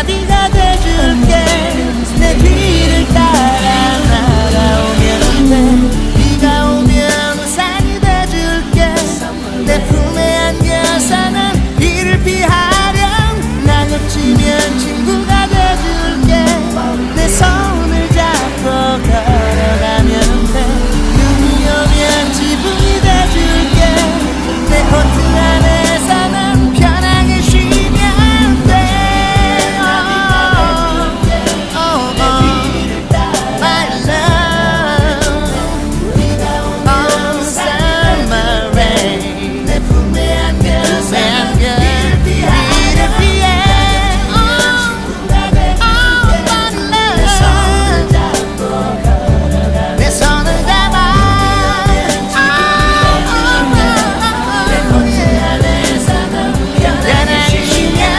나비가 돼줄게?